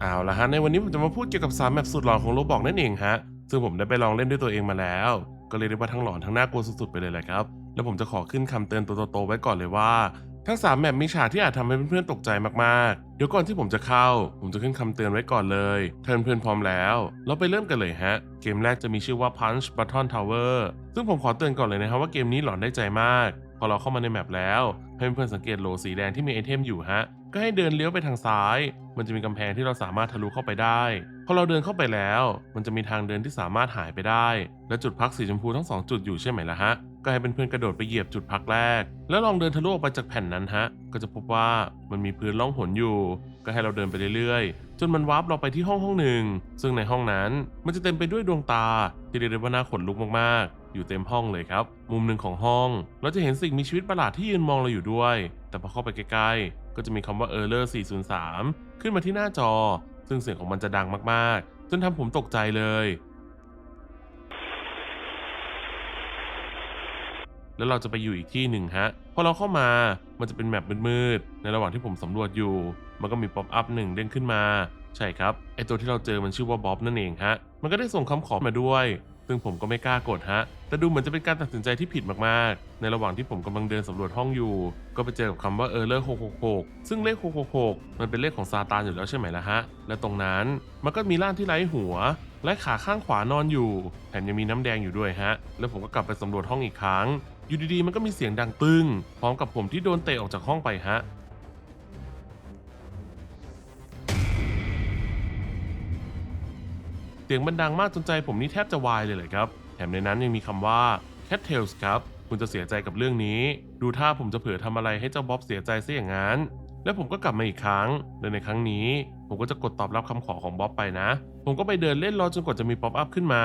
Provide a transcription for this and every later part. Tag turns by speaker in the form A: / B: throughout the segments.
A: เอาละฮะในวันนี้ผมจะมาพูดเกี่ยวกับ3แมปสุดหลอนของโรบอกนั่นเองฮะซึ่งผมได้ไปลองเล่นด้วยตัวเองมาแล้ว ก็เลยกได้ว่าทั้งหลอนทั้งน่ากลัวสุดๆไปเลยแหละครับ แล้วผมจะขอขึ้นคำเตือนตัวโตๆไว้ก่อนเลยว่า ทั้ง 3แมปมีฉากที่อาจทำให้เพื่อนๆตกใจมากๆ เดี๋ยวก่อนที่ผมจะเข้า ผมจะขึ้นคำเตือนไว้ก่อนเลยถ้าเพื่อนๆพร้อมแล้ว เราไปเริ่มกันเลยฮะ เกมแรกจะมีชื่อว่า Punch Button Tower ซึ่งผมขอเตือนก่อนเลยนะครับว่าเกมนี้หลอนได้ใจมาก พอเราเข้ามาในแมปแล้วให้เพื่อนๆสังเกตโหลสีแดงที่มีไอเทมอยู่ฮะ ก็ให้เดินเลี้ยวไปทางซ้าย มันจะมีกำแพงที่เราสามารถทะลุเข้าไปได้ พอเราเดินเข้าไปแล้ว มันจะมีทางเดินที่สามารถหายไปได้ และจุดพักสีชมพูทั้งสองจุดอยู่ใช่ไหมล่ะฮะ ก็ให้เป็นเพื่อนกระโดดไปเหยียบจุดพักแรก แล้วลองเดินทะลุออกไปจากแผ่นนั้นฮะ ก็จะพบว่ามันมีพื้นล่องหนอยู่ ก็ให้เราเดินไปเรื่อยๆ จนมันวาร์ปเราไปที่ห้องห้องหนึ่ง ซึ่งในห้องนั้นมันจะเต็มไปด้วยดวงตา ที่เรียกได้ว่าน่าขนลุกมากๆ อยู่เต็มห้องเลยครับ มุมหนึ่งของห้อง เราจะเห็นสิ่งมีชีวิตประหลาดที่ยืนมองเราอยู่ด้วย แต่พอเข้าไปใกล้ๆ ก็จะมีคำว่า Error 403 ขึ้นมาที่หน้าจอ ซึ่งเสียงของมันจะดังมากๆ จนทำผมตกใจเลย แล้วเราจะไปอยู่อีกที่หนึ่งฮะ พอเราเข้ามา มันจะเป็นแมปมืดๆ ในระหว่างที่ผมสำรวจอยู่ มันก็มีป๊อปอัพหนึ่งเด้งขึ้นมา ใช่ครับ ไอตัวที่เราเจอมันชื่อว่าบ๊อบนั่นเองฮะ มันก็ได้ส่งคำขอมาด้วย ซึ่งผมก็ไม่กล้ากดฮะ แต่ดูเหมือนจะเป็นการตัดสินใจที่ผิดมากๆ ในระหว่างที่ผมกำลังเดินสำรวจห้องอยู่ ก็ไปเจอกับคำว่า Error 666 ซึ่งเลข 666 มันเป็นเลขของซาตานอยู่แล้วใช่ไหมล่ะฮะ และตรงนั้นมันก็มีร่างที่ไร้หัว และขาข้างขวานอนอยู่ แถมยังมีน้ำแดงอยู่ด้วยฮะ แล้วผมก็กลับไปสำรวจห้องอีกครั้ง อยู่ดีๆ มันก็มีเสียงดังตึ้งพร้อมกับผมที่โดนเตะออกจากห้องไปฮะ เสียงมันดังมากจนใจผมนี่แทบจะวายเลยเลยครับ แถมในนั้นยังมีคำว่า cat tails ครับ คุณจะเสียใจกับเรื่องนี้ ดูท่าผมจะเผลอทำอะไรให้เจ้าบ๊อบเสียใจซะอย่างนั้น แล้วผมก็กลับมาอีกครั้งและในครั้งนี้ ผมก็จะกดตอบรับคำขอของบ๊อบไปนะ ผมก็ไปเดินเล่นรอจนกว่าจะมีป๊อปอัพขึ้นมา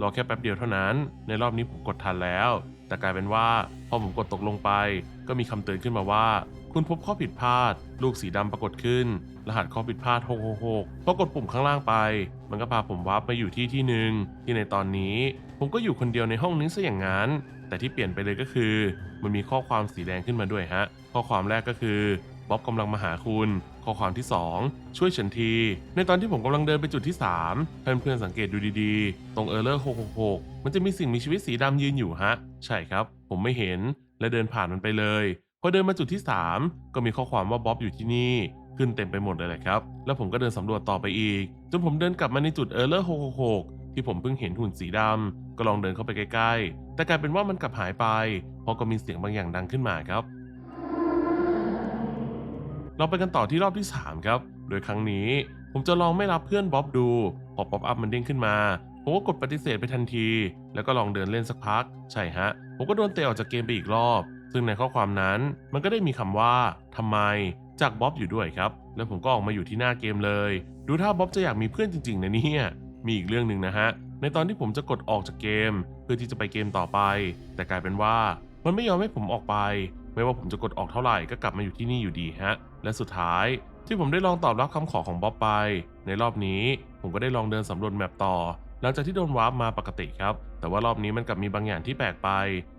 A: รอแค่แป๊บเดียวเท่านั้น ในรอบนี้ผมกดทันแล้ว แต่กลายเป็นว่าพอผมกดตกลงไป ก็มีคำเตือนขึ้นมาว่า คุณพบข้อผิดพลาด ลูกสีดำปรากฏขึ้น รหัสข้อผิดพลาด 666พอกดปุ่มข้างล่างไป มันก็พาผมวาร์ปไปอยู่ที่ที่หนึ่งที่ในตอนนี้ ผมก็อยู่คนเดียวในห้องนี้ซะอย่างนั้น แต่ที่เปลี่ยนไปเลยก็คือ มันมีข้อความสีแดงขึ้นมาด้วยฮะ ข้อความแรกก็คือบ๊อบกำลังมาหาคุณ ข้อความที่ 2 ช่วยฉันที ในตอนที่ผมกำลังเดินไปจุดที่ 3 เพื่อนๆสังเกตดูดีๆ ตรงเออร์เลอร์666 มันจะมีสิ่งมีชีวิตสีดำยืนอยู่ฮะ ใช่ครับ ผมไม่เห็นและเดินผ่านมันไปเลย พอเดินมาจุดที่ 3 ก็มีข้อความว่าบ๊อบอยู่ที่นี่ ขึ้นเต็มไปหมดเลยแหละครับ แล้วผมก็เดินสำรวจต่อไปอีก จนผมเดินกลับมาในจุดเออร์เลอร์666 ที่ผมเพิ่งเห็นหุ่นสีดำก็ลองเดินเข้าไปใกล้ๆ แต่กลายเป็นว่ามันกลับหายไปเพราะก็มีเสียงบางอย่างดังขึ้นมาครับ เราไปกันต่อที่รอบที่ 3 ครับ โดยครั้งนี้ผมจะลองไม่รับเพื่อนบ๊อบดูพอป๊อปอัพมันเด้งขึ้นมาผมก็กดปฏิเสธไปทันที แล้วก็ลองเดินเล่นสักพัก ใช่ฮะ ผมก็โดนเตะออกจากเกมไปอีกรอบ ซึ่งในข้อความนั้นมันก็ได้มีคำว่าทำไมจากบ๊อบอยู่ด้วยครับ แล้วผมก็ออกมาอยู่ที่หน้าเกมเลย ดูถ้าบ๊อบจะอยากมีเพื่อนจริงๆนะเนี่ยมีอีกเรื่องหนึ่งนะฮะ ในตอนที่ผมจะกดออกจากเกม เพื่อที่จะไปเกมต่อไป แต่กลายเป็นว่ามันไม่ยอมให้ผมออกไป ไม่ว่าผมจะกดออกเท่าไหร่ก็กลับมาอยู่ที่นี่อยู่ดีฮะ และสุดท้ายที่ผมได้ลองตอบรับคำขอของบ๊อบไป ในรอบนี้ผมก็ได้ลองเดินสำรวจแมปต่อ หลังจากที่โดนวาร์ปมาปกติครับ แต่ว่ารอบนี้มันกลับมีบางอย่างที่แปลกไป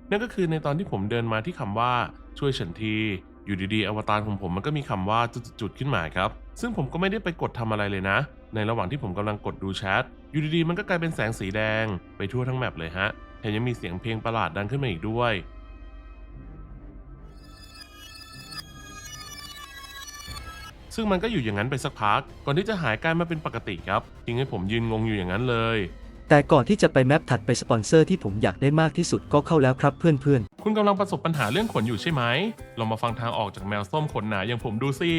A: นั่นก็คือในตอนที่ผมเดินมาที่คำว่าช่วยฉันที อยู่ดีๆ อวตารของผมมันก็มีคำว่าจุดๆขึ้นมาครับ ซึ่งผมก็ไม่ได้ไปกดทำอะไรเลยนะ ในระหว่างที่ผมกำลังกดดูแชท อยู่ดีๆ มันก็กลายเป็นแสงสีแดง ไปทั่วทั้งแมปเลยฮะ แถมยังมีเสียงเพลงประหลาดดังขึ้นมาอีกด้วยซึ่งมันก็อยู่อย่างนั้นไปสักพัก ก่อนที่จะหายกลายมาเป็นปกติครับทิ้งให้ผมยืนงงอยู่อย่างนั้นเลย
B: แต่ก่อนที่จะไปแมปถัดไปสปอนเซอร์ที่ผมอยากได้มากที่สุดก็เข้าแล้วครับเพื่อนๆ
A: คุณกำลังประสบปัญหาเรื่องขนอยู่ใช่ไหม ลองมาฟังทางออกจากแมวส้มขนหนาอย่างผมดูสิ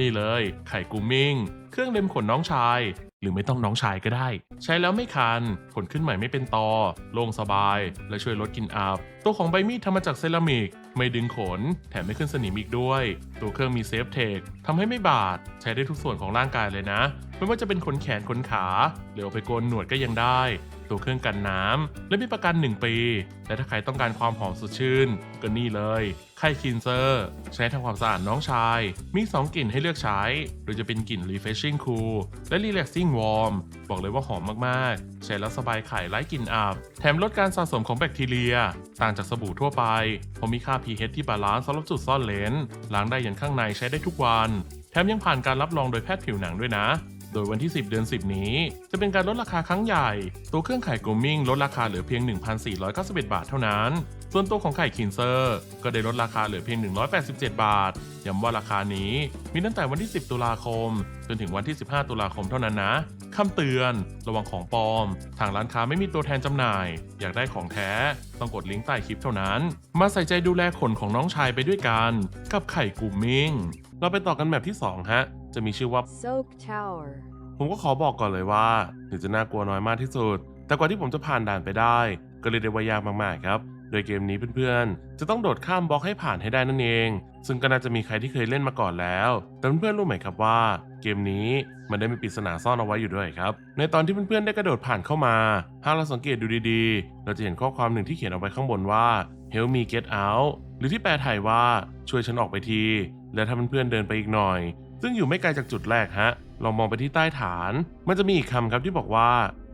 A: นี่เลย ไข่กูมิง เครื่องเล็มขนน้องชาย หรือไม่ต้องน้องชายก็ได้ ใช้แล้วไม่คัน ขนขึ้นใหม่ไม่เป็นตอ โล่งสบาย และช่วยลดกลิ่นอับ ตัวของใบมีดทำมาจากเซรามิก ไม่ดึงขน แถมไม่ขึ้นสนิมอีกด้วย ตัวเครื่องมีเซฟเทคทำให้ไม่บาด ใช้ได้ทุกส่วนของร่างกายเลยนะ ไม่ว่าจะเป็นขนแขนขนขาหรือเอาไปโกนหนวดก็ยังได้ ตัวเครื่องกันน้ำและมีประกัน 1 ปี และถ้าใครต้องการความหอมสดชื่น ก็นี่เลยไข่คินเซอร์ ใช้ทำความสะอาดน้องชาย มี 2 กลิ่นให้เลือกใช้ โดยจะเป็นกลิ่น refreshing cool และ relaxing warm บอกเลยว่าหอมมากๆ ใช้แล้วสบายไข่ไร้กลิ่นอับ แถมลดการสะสมของแบคทีเรีย ต่างจากสบู่ทั่วไปเพราะมีค่า pH ที่บาลานซ์สำหรับจุดซ่อนเลนล้างได้อย่างข้างในใช้ได้ทุกวัน แถมยังผ่านการรับรองโดยแพทย์ผิวหนังด้วยนะ โดยวันที่ 10 เดือน 10 นี้ จะเป็นการลดราคาครั้งใหญ่ ตัวเครื่องไข่โกมิงลดราคาเหลือเพียง 1,491 บาทเท่านั้น ส่วนตัวของไข่คินเซอร์ ก็ได้ลดราคาเหลือเพียง 187 บาท ย้ำว่าราคานี้มีตั้งแต่วันที่ 10 ตุลาคม จนถึงวันที่ 15 ตุลาคมเท่านั้นนะคำเตือน ระวังของปลอม ทางร้านค้าไม่มีตัวแทนจำหน่าย อยากได้ของแท้ ต้องกดลิงก์ใต้คลิปเท่านั้น มาใส่ใจดูแลขนของน้องชายไปด้วยกัน กับไข่กูมิงเราไปต่อกันแบบที่ 2 ฮะ จะมีชื่อว่า
C: Soak Tower.
A: ผมก็ขอบอกก่อนเลยว่าถึงจะน่ากลัวน้อยมากที่สุด แต่กว่าที่ผมจะผ่านด่านไปได้ ก็เลยได้ว่ายากมากๆครับ โดยเกมนี้เพื่อนๆ จะต้องโดดข้ามบล็อกให้ผ่านให้ได้นั่นเอง ซึ่งก็น่าจะมีใครที่เคยเล่นมาก่อนแล้ว แต่เพื่อนๆรู้ไหมครับว่า เกมนี้มันได้มีปริศนาซ่อนเอาไว้อยู่ด้วยครับ ในตอนที่เพื่อนๆได้กระโดดผ่านเข้ามา หากเราสังเกตดูดีๆ เราจะเห็นข้อความหนึ่งที่เขียนเอาไว้ข้างบนว่า help me get out หรือที่แปลไทยว่าช่วยฉันออกไปที และถ้าเพื่อนๆเดินไปอีกหน่อย ซึ่งอยู่ไม่ไกลจากจุดแรกฮะ ลองมองไปที่ใต้ฐาน มันจะมีอีกคำครับที่บอกว่า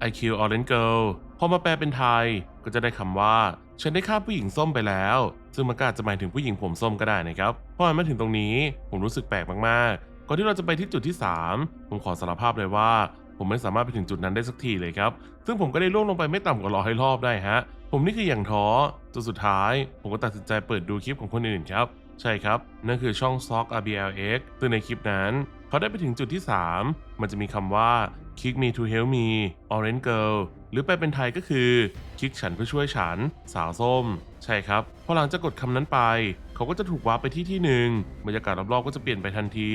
A: I kill orange girl พอมาแปลเป็นไทยก็จะได้คำว่า ฉันได้ฆ่าผู้หญิงส้มไปแล้ว ซึ่งมันก็อาจจะหมายถึงผู้หญิงผมส้มก็ได้นะครับพอมาถึงตรงนี้ผมรู้สึกแปลกมากๆก่อนที่เราจะไปที่จุดที่ 3 ผมขอสารภาพเลยว่า ผมไม่สามารถไปถึงจุดนั้นได้สักทีเลยครับ ซึ่งผมก็ได้ล่วงลงไปไม่ต่ำกว่าร้อยรอบได้ฮะ ผมนี่คืออย่างท้อจนสุดท้าย ผมก็ตัดสินใจเปิดดูคลิปของคนอื่นครับ ใช่ครับ นั่นคือช่อง s o c RBLX ซึ่งในคลิปนั้นเขาได้ไปถึงจุดที่ 3 มันจะมีคำว่า Kick me to help me Orange girl หรือแปลเป็นไทยก็คือคลิกฉันเพื่อช่วยฉัน สาวส้ม ใช่ครับ พอหลังจากกดคำนั้นไป เขาก็จะถูกวาร์ปไปที่ที่หนึ่งบรรยากาศรอบๆก็จะเปลี่ยนไปทันที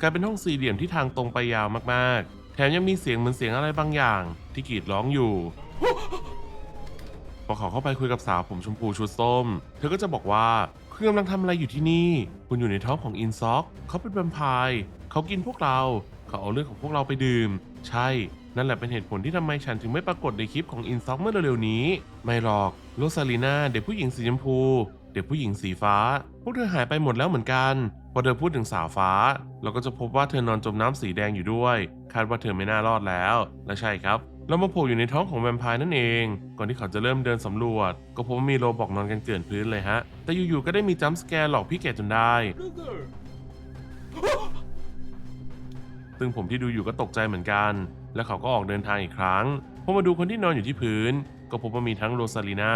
A: กลายเป็นห้องสี่เหลี่ยมที่ทางตรงไปยาวมากๆ แถมยังมีเสียงเหมือนเสียงอะไรบางอย่าง ที่กรีดร้องอยู่ พอเขาเข้าไปคุยกับสาวผมชมพูชุดส้ม เธอก็จะบอกว่าคุณกำลังทำอะไรอยู่ที่นี่ คุณอยู่ในท้องของอินซ็อกเขาเป็นแวมไพร์เขากินพวกเรา เขาเอาเลือดของพวกเราไปดื่ม ใช่ นั่นแหละเป็นเหตุผลที่ทำไมฉันถึงไม่ปรากฏในคลิปของอินซ็อกเมื่อเร็วๆนี้ ไม่หรอกโรซาลีนาเด็กผู้หญิงสีชมพู เด็กผู้หญิงสีฟ้า พวกเธอหายไปหมดแล้วเหมือนกันพอเธอพูดถึงสาวฟ้า เราก็จะพบว่าเธอนอนจมน้ำสีแดงอยู่ด้วย คาดว่าเธอไม่น่ารอดแล้ว และใช่ครับ เรามาโผล่อยู่ในท้องของแวมไพร์นั่นเอง ก่อนที่เขาจะเริ่มเดินสำรวจ ก็พบว่ามีโรบอกนอนกันเกลื่อนพื้นเลยฮะ แต่อยู่ๆก็ได้มีจัมป์สแกร์หลอกพี่แกจนได้ ซึ่งผมที่ดูอยู่ก็ตกใจเหมือนกัน แล้วเขาก็ออกเดินทางอีกครั้งพอมาดูคนที่นอนอยู่ที่พื้น ก็พบว่ามีทั้งโรซาลีนา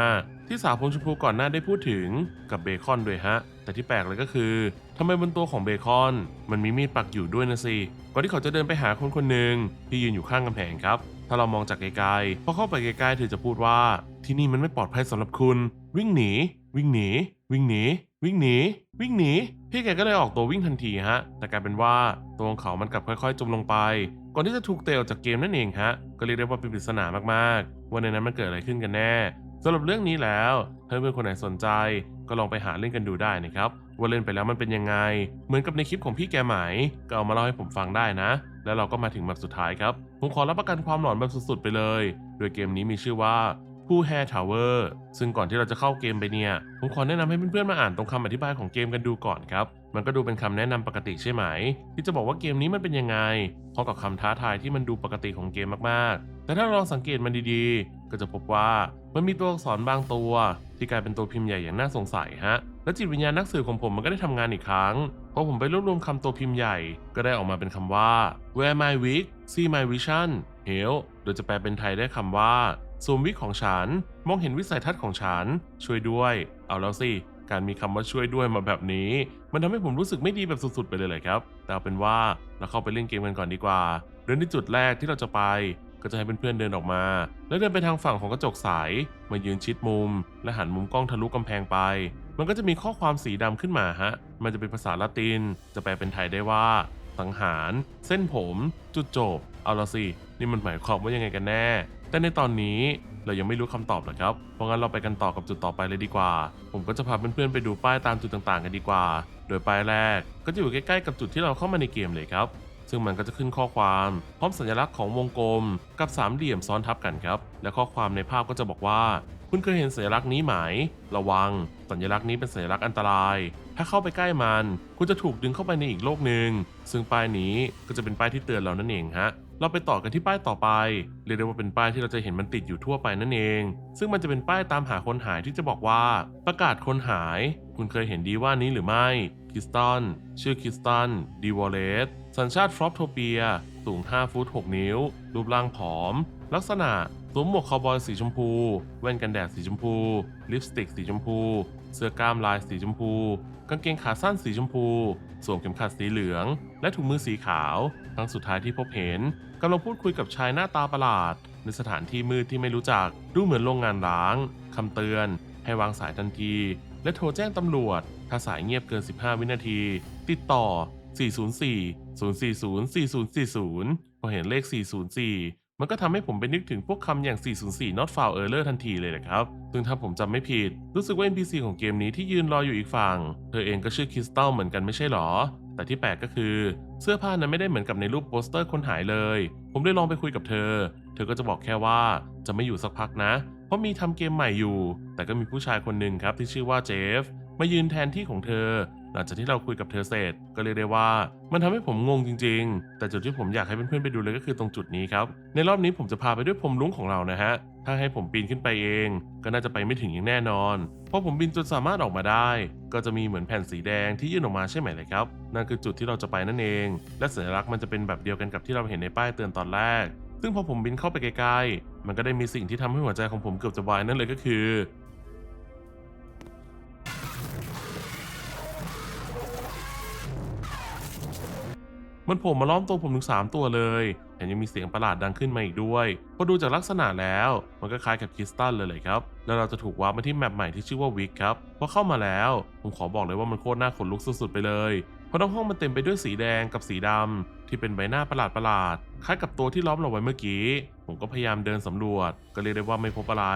A: ที่สาวผมชมพูก่อนหน้าได้พูดถึงกับเบคอนด้วยฮะ แต่ที่แปลกเลยก็คือทำไมบนตัวของเบคอน มันมีมีดปักอยู่ด้วยนะสิก่อนที่เขาจะเดินไปหาคนคนหนึ่งที่ยืนอยู่ข้างกำแพงครับ ถ้าเรามองจากไกลๆพอเข้าไปใกล้ๆเธอจะพูดว่า ที่นี่มันไม่ปลอดภัยสำหรับคุณ วิ่งหนี วิ่งหนี วิ่งหนี วิ่งหนี วิ่งหนี พี่แกก็เลยออกตัววิ่งทันทีฮะ แต่กลายเป็นว่าตัวของเขามันกลับค่อยๆ จมลงไป ก่อนที่จะถูกเตะออกจากเกมนั่นเองฮะ ก็เรียกได้ว่าเป็นปริศนามากๆ ว่าในนั้นมันเกิดอะไรขึ้นกันแน่สำหรับเรื่องนี้แล้วถ้าเพื่อนคนไหนสนใจ ก็ลองไปหาเล่นกันดูได้นะครับว่าเล่นไปแล้วมันเป็นยังไง เหมือนกับในคลิปของพี่แกไหมก็เอามาเล่าให้ผมฟังได้นะ แล้วเราก็มาถึงแบบสุดท้ายครับ ผมขอรับประกันความหลอนแบบสุดๆไปเลย โดยเกมนี้มีชื่อว่าผู้แฮร์ทาวเวอร์ซึ่งก่อนที่เราจะเข้าเกมไปเนี่ย ผมขอแนะนำให้เพื่อนๆมาอ่านตรงคำอธิบายของเกมกันดูก่อนครับ มันก็ดูเป็นคำแนะนำปกติใช่ไหม ที่จะบอกว่าเกมนี้มันเป็นยังไงพร้อมกับคำท้าทายที่มันดูปกติของเกมมากๆ แต่ถ้าเราลองสังเกตมันดีๆ ก็จะพบว่ามันมีตัวอักษรบางตัว ที่กลายเป็นตัวพิมพ์ใหญ่อย่างน่าสงสัยฮะ และจิตวิญญาณนักสืบของผมมันก็ได้ทำงานอีกครั้งพอผมไปรวบรวมคำตัวพิมพ์ใหญ่ ก็ได้ออกมาเป็นคำว่า where my weak see my vision help โดยจะแปลเป็นไทยได้คำว่าซูมวิกของฉัน มองเห็นวิสัยทัศน์ของฉัน ช่วยด้วย เอาแล้วสิ การมีคำว่าช่วยด้วยมาแบบนี้ มันทำให้ผมรู้สึกไม่ดีแบบสุดๆไปเลยเลยครับ แต่เอาเป็นว่าเราเข้าไปเล่นเกมกันก่อนดีกว่าเดินที่จุดแรกที่เราจะไป ก็จะให้เพื่อนๆเดินออกมา แล้วเดินไปทางฝั่งของกระจกใสมายืนชิดมุม และหันมุมกล้องทะลุกำแพงไป มันก็จะมีข้อความสีดำขึ้นมาฮะ มันจะเป็นภาษาละติน จะแปลเป็นไทยได้ว่าสังหาร เส้นผม จุดจบ เอาละสิ นี่มันหมายความว่ายังไงกันแน่ แต่ในตอนนี้เรายังไม่รู้คำตอบนะครับ เพราะงั้นเราไปกันต่อกับจุดต่อไปเลยดีกว่า ผมก็จะพาเพื่อนๆไปดูป้ายตามจุดต่างๆ กันดีกว่า โดยป้ายแรกก็จะอยู่ใกล้ๆกับจุดที่เราเข้ามาในเกมเลยครับ ซึ่งมันก็จะขึ้นข้อความพร้อมสัญลักษณ์ของวงกลม กับสามเหลี่ยมซ้อนทับกันครับ และข้อความในภาพก็จะบอกว่า คุณเคยเห็นสัญลักษณ์นี้ไหม ระวัง สัญลักษณ์นี้เป็นสัญลักษณ์อันตราย ถ้าเข้าไปใกล้มัน คุณจะถูกดึงเข้าไปในอีกโลกหนึ่ง ซึ่งป้ายนี้ก็จะเป็นป้ายที่เตือนเรานั่นเองฮะเราไปต่อกันที่ป้ายต่อไป เรียกได้ว่าเป็นป้ายที่เราจะเห็นมันติดอยู่ทั่วไปนั่นเอง ซึ่งมันจะเป็นป้ายตามหาคนหายที่จะบอกว่า ประกาศคนหาย คุณเคยเห็นดีว่านี้หรือไม่คิสตันชื่อคิสตันดีวอลเลส สัญชาติฟรอปโทเปีย สูง 5 ฟุต 6 นิ้ว รูปร่างผอม ลักษณะสวมหมวกคาวบอยสีชมพู แว่นกันแดดสีชมพู ลิปสติกสีชมพู เสื้อกล้ามลายสีชมพู กางเกงขาสั้นสีชมพู สวมเข็มขัดสีเหลือง และถุงมือสีขาว ครั้งสุดท้ายที่พบเห็นกำลังพูดคุยกับชายหน้าตาประหลาด ในสถานที่มืดที่ไม่รู้จัก ดูเหมือนโรงงานร้าง คำเตือน ให้วางสายทันที และโทรแจ้งตำรวจ ถ้าสายเงียบเกิน 15 วินาที ติดต่อ 404 040 4040 พอเห็นเลข 404 มันก็ทำให้ผมไปนึกถึงพวกคำอย่าง 404 not found error ทันทีเลยนะครับ ซึ่งถ้าผมจำไม่ผิด รู้สึกว่า NPC ของเกมนี้ที่ยืนรออยู่อีกฝั่ง เธอเองก็ชื่อคริสตัลเหมือนกันไม่ใช่หรอ แต่ที่แปลกก็คือ เสื้อผ้านั้นไม่ได้เหมือนกับในรูปโปสเตอร์คนหายเลย ผมได้ลองไปคุยกับเธอ เธอก็จะบอกแค่ว่าจะไม่อยู่สักพักนะ เพราะมีทำเกมใหม่อยู่ แต่ก็มีผู้ชายคนหนึ่งครับที่ชื่อว่าเจฟมายืนแทนที่ของเธอ หลังจากที่เราคุยกับเธอเสร็จก็เรียกได้ว่า มันทำให้ผมงงจริง ๆ แต่จุดที่ผมอยากให้เพื่อนๆไปดูเลยก็คือตรงจุดนี้ครับ ในรอบนี้ผมจะพาไปด้วยพรมลุ้งของเรานะฮะ ถ้าให้ผมปีนขึ้นไปเอง ก็น่าจะไปไม่ถึงอย่างแน่นอน เพราะผมบินจนสามารถออกมาได้ ก็จะมีเหมือนแผ่นสีแดงที่ยื่นออกมาใช่ไหมเลยครับ นั่นคือจุดที่เราจะไปนั่นเอง และสัญลักษณ์มันจะเป็นแบบเดียวกันกับที่เราเห็นในป้ายเตือนตอนแรก ซึ่งพอผมบินเข้าไปใกล้ๆมันก็ได้มีสิ่งที่ทำให้หัวใจของผมเกือบจะวายนั่นเลยก็คือ มันโผล่มาล้อมตัวผมถึง 3 ตัวเลยแถมยังมีเสียงประหลาดดังขึ้นมาอีกด้วยพอดูจากลักษณะแล้ว มันก็คล้ายกับคริสตัลเลยเลยครับ แล้วเราจะถูกวาร์ปมาที่แมปใหม่ที่ชื่อว่าวิกครับพอเข้ามาแล้ว ผมขอบอกเลยว่ามันโคตรน่าขนลุกสุดๆไปเลย เพราะทั้งห้องมันเต็มไปด้วยสีแดงกับสีดำ ที่เป็นใบหน้าประหลาดๆคล้ายกับตัวที่ล้อมเราไว้เมื่อกี้ ผมก็พยายามเดินสำรวจ ก็เรียกได้ว่าไม่พบอะไร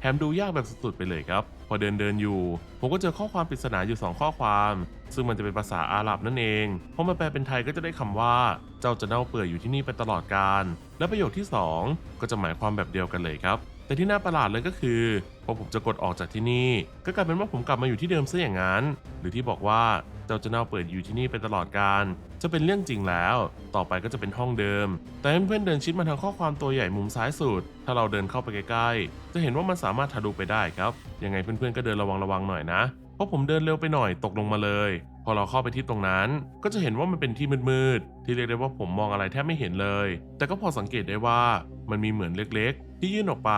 A: แถมดูยากแบบสุดๆไปเลยครับ พอเดินเดินอยู่ ผมก็เจอข้อความปริศนาอยู่ 2 ข้อความ ซึ่งมันจะเป็นภาษาอาหรับนั่นเองพอมาแปลเป็นไทยก็จะได้คำว่า เจ้าจะเน่าเปื่อยอยู่ที่นี่ไปตลอดกาลและประโยคที่ 2 ก็จะหมายความแบบเดียวกันเลยครับ แต่ที่น่าประหลาดเลยก็คือพอผมจะกดออกจากที่นี่ ก็กลายเป็นว่าผมกลับมาอยู่ที่เดิมซะอย่างนั้น หรือที่บอกว่า เจ้าจะเน่าเปิดอยู่ที่นี่ไปตลอดกาลจะเป็นเรื่องจริงแล้ว ต่อไปก็จะเป็นห้องเดิม แต่เพื่อนๆเดินชิดมาทางข้อความตัวใหญ่มุมซ้ายสุด ถ้าเราเดินเข้าไปใกล้ๆ จะเห็นว่ามันสามารถทะลุไปได้ครับ ยังไงเพื่อนๆก็เดินระวังระวังหน่อยนะ เพราะผมเดินเร็วไปหน่อยตกลงมาเลย พอเราเข้าไปที่ตรงนั้น ก็จะเห็นว่ามันเป็นที่มืดๆ ที่เรียกได้ว่าผมมองอะไรแทบไม่เห็นเลย แต่ก็พอสังเกตได้ว่ามันมีเหมือนเล็กๆ ที่ยื่นออกไป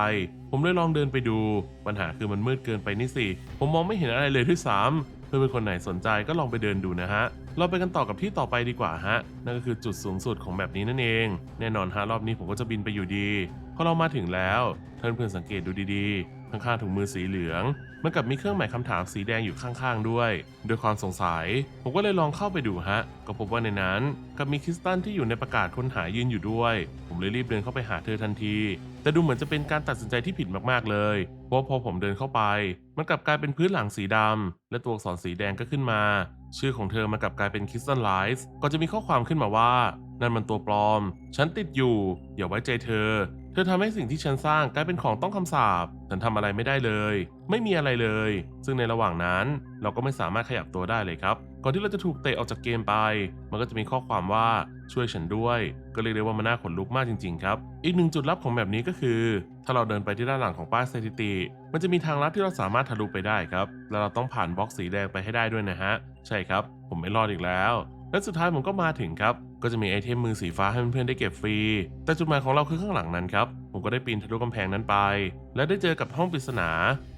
A: ผมเลยลองเดินไปดู ปัญหาคือมันมืดเกินไปนี่สิ ผมมองไม่เห็นอะไรเลยด้วยซ้ำ เพื่อนเป็นคนไหนสนใจก็ลองไปเดินดูนะฮะ เราไปกันต่อกับที่ต่อไปดีกว่าฮะ นั่นก็คือจุดสูงสุดของแบบนี้นั่นเอง แน่นอนฮะรอบนี้ผมก็จะบินไปอยู่ดี พอเรามาถึงแล้ว เพื่อนสังเกตดูดีๆ ข้างๆถุงมือสีเหลืองมันกับมีเครื่องหมายคำถามสีแดงอยู่ข้างๆด้วยด้วยความสงสัย ผมก็เลยลองเข้าไปดูฮะ ก็พบว่าในนั้นกับมีคริสตันที่อยู่ในประกาศค้นหายืนอยู่ด้วย ผมเลยรีบเดินเข้าไปหาเธอทันที แต่ดูเหมือนจะเป็นการตัดสินใจที่ผิดมากๆเลย เพราะพอผมเดินเข้าไป มันกลับกลายเป็นพื้นหลังสีดำและตัวอักษรสีแดงก็ขึ้นมา ชื่อของเธอมันกลับกลายเป็นคริสตันไลท์ก็จะมีข้อความขึ้นมาว่านั่นมันตัวปลอม ฉันติดอยู่ อย่าไว้ใจเธอ เธอทำให้สิ่งที่ฉันสร้างกลายเป็นของต้องคำสาป ฉันทำอะไรไม่ได้เลย ไม่มีอะไรเลย ซึ่งในระหว่างนั้นเราก็ไม่สามารถขยับตัวได้เลยครับ ก่อนที่เราจะถูกเตะออกจากเกมไป มันก็จะมีข้อความว่าช่วยฉันด้วย ก็เรียกได้ว่ามันน่าขนลุกมากจริงๆครับ อีกหนึ่งจุดลับของแบบนี้ก็คือ ถ้าเราเดินไปที่ด้านหลังของป้ายสถิติ มันจะมีทางลัดที่เราสามารถทะลุไปได้ครับ แล้วเราต้องผ่านบล็อกสีแดงไปให้ได้ด้วยนะฮะ ใช่ครับ ผมไม่รอดอีกแล้ว และสุดท้ายผมก็มาถึงครับ ก็จะมีไอเทมมือสีฟ้าให้เพื่อนๆได้เก็บฟรี แต่จุดหมายของเราคือข้างหลังนั้นครับ ผมก็ได้ปีนทะลุกำแพงนั้นไป และได้เจอกับห้องปริศนา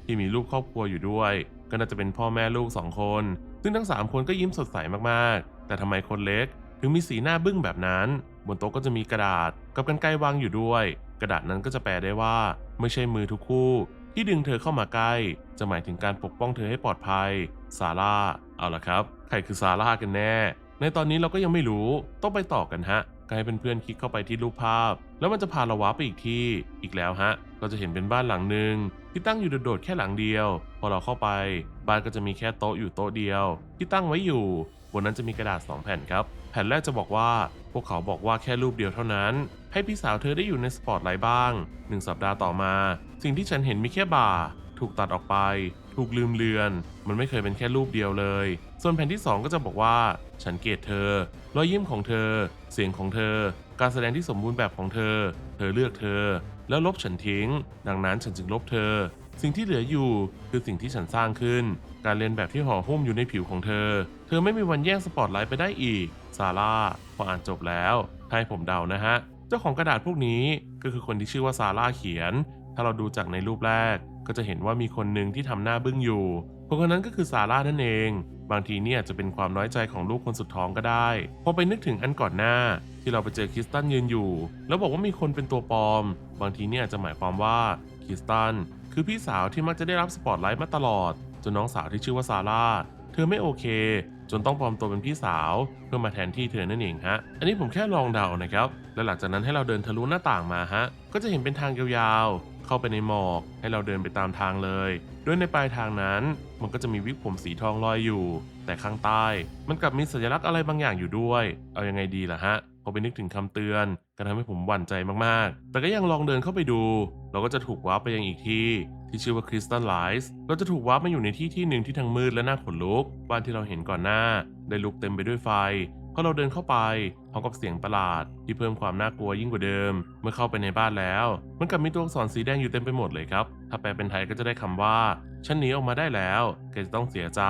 A: ที่มีรูปครอบครัวอยู่ด้วย ก็น่าจะเป็นพ่อแม่ลูกสองคน ซึ่งทั้ง 3 คนก็ยิ้มสดใสมากๆ แต่ทำไมคนเล็ก ถึงมีสีหน้าบึ้งแบบนั้น บนโต๊ะก็จะมีกระดาษ กับกันไกรวางอยู่ด้วย กระดาษนั้นก็จะแปลได้ว่า ไม่ใช่มือทุกคู่ ที่ดึงเธอเข้ามาใกล้ จะหมายถึงการปกป้องเธอให้ปลอดภัย ซาร่า เอาละครับ ใครคือซาร่ากันแน่ ในตอนนี้เราก็ยังไม่รู้ต้องไปต่อกันฮะก็ให้เพื่อนๆคลิกเข้าไปที่รูปภาพ แล้วมันจะพาเราว้าร์ปไปอีกที่อีกแล้วฮะ ก็จะเห็นเป็นบ้านหลังหนึ่งที่ตั้งอยู่โดดๆแค่หลังเดียว พอเราเข้าไป บ้านก็จะมีแค่โต๊ะอยู่โต๊ะเดียว ที่ตั้งไว้อยู่ บนนั้นจะมีกระดาษ 2 แผ่นครับ แผ่นแรกจะบอกว่า พวกเขาบอกว่าแค่รูปเดียวเท่านั้น ให้พี่สาวเธอได้อยู่ในสปอตไลท์บ้างหนึ่งสัปดาห์ต่อมา สิ่งที่ฉันเห็นมีแค่บ่า ถูกตัดออกไป ถูกลืมเลือน มันไม่เคยเป็นแค่รูปเดียวเลย ส่วนแผ่นที่ 2 ก็จะบอกว่า ฉันเกลียดเธอ รอยยิ้มของเธอ เสียงของเธอ การแสดงที่สมบูรณ์แบบของเธอ เธอเลือกเธอ แล้วลบฉันทิ้ง ดังนั้นฉันจึงลบเธอ สิ่งที่เหลืออยู่คือสิ่งที่ฉันสร้างขึ้น การเรียนแบบที่ห่อหุ้มอยู่ในผิวของเธอ เธอไม่มีวันแย่งสปอตไลท์ไปได้อีก ซาร่า พออ่านจบแล้วให้ผมเดานะฮะ เจ้าของกระดาษพวกนี้ก็คือคนที่ชื่อว่าซาร่าเขียน ถ้าเราดูจากในรูปแรก ก็จะเห็นว่ามีคนหนึ่งที่ทำหน้าบึ้งอยู่ คนคนนั้นก็คือซาร่านั่นเอง บางทีเนี่ยจะเป็นความน้อยใจของลูกคนสุดท้องก็ได้ พอไปนึกถึงอันก่อนหน้า ที่เราไปเจอคริสตันยืนอยู่ แล้วบอกว่ามีคนเป็นตัวปลอม บางทีเนี่ยอาจจะหมายความว่าคริสตันคือพี่สาวที่มักจะได้รับสปอตไลท์มาตลอด จนน้องสาวที่ชื่อว่าซาร่าเธอไม่โอเค จนต้องปลอมตัวเป็นพี่สาว เพื่อมาแทนที่เธอนั่นเองฮะ อันนี้ผมแค่ลองเดานะครับ และหลังจากนั้นให้เราเดินทะลุหน้าต่างมาฮะ ก็จะเห็นเป็นทางยาว เข้าไปในหมอกให้เราเดินไปตามทางเลยโดยในปลายทางนั้น มันก็จะมีวิกผมสีทองลอยอยู่ แต่ข้างใต้ มันกลับมีสัญลักษณ์อะไรบางอย่างอยู่ด้วย เอายังไงดีล่ะฮะพอไปนึกถึงคำเตือนก็ทำให้ผมหวั่นใจมากๆ แต่ก็ยังลองเดินเข้าไปดู เราก็จะถูกวาไปยังอีกที่ที่ชื่อว่าคริสตัลไลส์เราจะถูกวามาอยู่ในที่ที่หนึ่งที่ทั้งมืดและน่าขนลุก บ้านที่เราเห็นก่อนหน้า ได้ลุกเต็มไปด้วยไฟ พอเราเดินเข้าไปพร้อมกับเสียงประหลาด ที่เพิ่มความน่ากลัวยิ่งกว่าเดิม เมื่อเข้าไปในบ้านแล้วมันกลับมีตัวอักษรสีแดงอยู่เต็มไปหมดเลยครับ ถ้าแปลเป็นไทยก็จะได้คำว่าฉันหนีออกมาได้แล้วแกจะต้องเสียใจ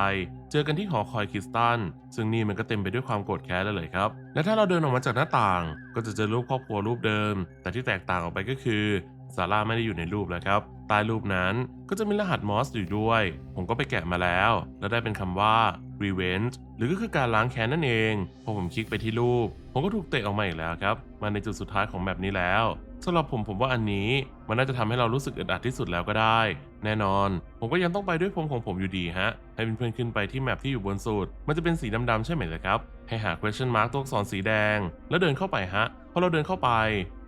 A: เจอกันที่หอคอยคริสตัน ซึ่งนี่มันก็เต็มไปด้วยความโกรธแค้นเลยครับ และถ้าเราเดินออกมาจากหน้าต่าง ก็จะเจอรูปครอบครัวรูปเดิม แต่ที่แตกต่างออกไปก็คือซาร่าไม่ได้อยู่ในรูปแล้วครับ ใต้รูปนั้นก็จะมีรหัสมอสอยู่ด้วย ผมก็ไปแกะมาแล้ว แล้วได้เป็นคำว่า revenge หรือก็คือการล้างแค้นนั่นเองพอผมคลิกไปที่รูป ผมก็ถูกเตะออกมาอีกแล้วครับ มาในจุดสุดท้ายของแบบนี้แล้วสำหรับผมผมว่าอันนี้มันน่าจะทำให้เรารู้สึกอึดอัดที่สุดแล้วก็ได้ แน่นอน ผมก็ยังต้องไปด้วยพรมของผมอยู่ดีฮะ ให้เพื่อนๆขึ้นไปที่แมปที่อยู่บนสุด มันจะเป็นสีดำๆใช่ไหมล่ะครับ ให้หา question mark ตัวอักษรสีแดง แล้วเดินเข้าไปฮะพอเราเดินเข้าไป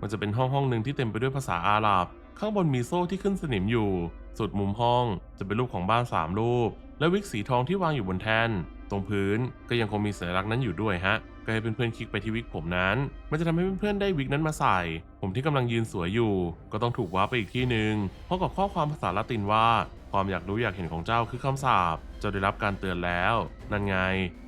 A: มันจะเป็นห้องห้องหนึ่งที่เต็มไปด้วยภาษาอาหรับ ข้างบนมีโซ่ที่ขึ้นสนิมอยู่ สุดมุมห้องจะเป็นรูปของบ้านสามรูป และวิกสีทองที่วางอยู่บนแท่นตรงพื้นก็ยังคงมีสัญลักษณ์นั้นอยู่ด้วยฮะ ก็ให้เพื่อนๆคลิกไปที่วิกผมนั้น มันจะทำให้เพื่อนๆได้วิกนั้นมาใส่ ผมที่กำลังยืนสวยอยู่ ก็ต้องถูกว้าไปอีกที่หนึ่งพร้อมกับข้อความภาษาละตินว่า ความอยากรู้อยากเห็นของเจ้าคือคำสาป เจ้าได้รับการเตือนแล้ว นั่นไง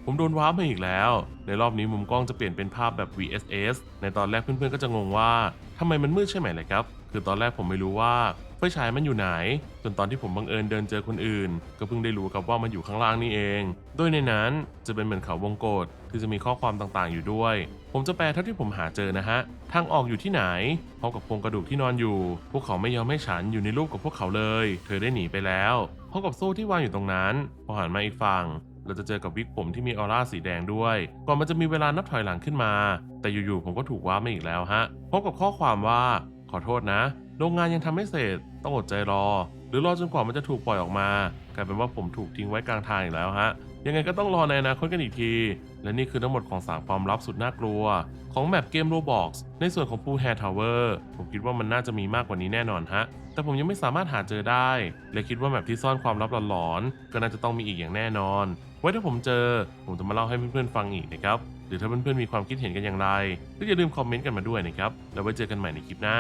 A: ผมโดนว้าร์ปมาอีกแล้ว ในรอบนี้มุมกล้องจะเปลี่ยนเป็นภาพแบบ VSS ในตอนแรกเพื่อนๆก็จะงงว่าทำไมมันมืดใช่ไหมเลยครับ คือตอนแรกผมไม่รู้ว่าไฟฉายมันอยู่ไหน จนตอนที่ผมบังเอิญเดินเจอคนอื่น ก็เพิ่งได้รู้กับว่ามันอยู่ข้างล่างนี่เอง โดยในนั้นจะเป็นเหมือนเขาวงกฏที่จะมีข้อความต่างๆอยู่ด้วย ผมจะแปลเท่าที่ผมหาเจอนะฮะ ทางออกอยู่ที่ไหนพร้อมกับโครงกระดูกที่นอนอยู่ พวกเขาไม่ยอมให้ฉันอยู่ในรูปกับพวกเขาเลย เธอได้หนีไปแล้วพร้อมกับโซ่ที่วางอยู่ตรงนั้น พอหันมาอีกฝั่งเราจะเจอกับวิกผมที่มีออร่าสีแดงด้วย ก่อนมันจะมีเวลานับถอยหลังขึ้นมา แต่อยู่ๆผมก็ถูกว้ามาอีกแล้วฮะพร้อมกับข้อความว่า ขอโทษนะ โรงงานยังทำไม่เสร็จ ต้องอดใจรอ หรือรอจนกว่ามันจะถูกปล่อยออกมา กลายเป็นว่าผมถูกทิ้งไว้กลางทางอีกแล้วฮะ ยังไงก็ต้องรอในอนาคตกันอีกที และนี่คือทั้งหมดของสามความลับสุดน่ากลัว ของแมปเกม Roblox ในส่วนของ Pool Hair Tower ผมคิดว่ามันน่าจะมีมากกว่านี้แน่นอนฮะ แต่ผมยังไม่สามารถหาเจอได้ และคิดว่าแมปที่ซ่อนความลับหลอนๆก็น่าจะต้องมีอีกอย่างแน่นอน ไว้ถ้าผมเจอ ผมจะมาเล่าให้เพื่อนๆฟังอีกนะครับ หรือถ้าเพื่อนๆมีความคิดเห็นกันอย่างไรก็อย่าลืมคอมเมนต์กันมาด้วยนะครับ แล้วไว้เจอกันใหม่ในคลิปหน้า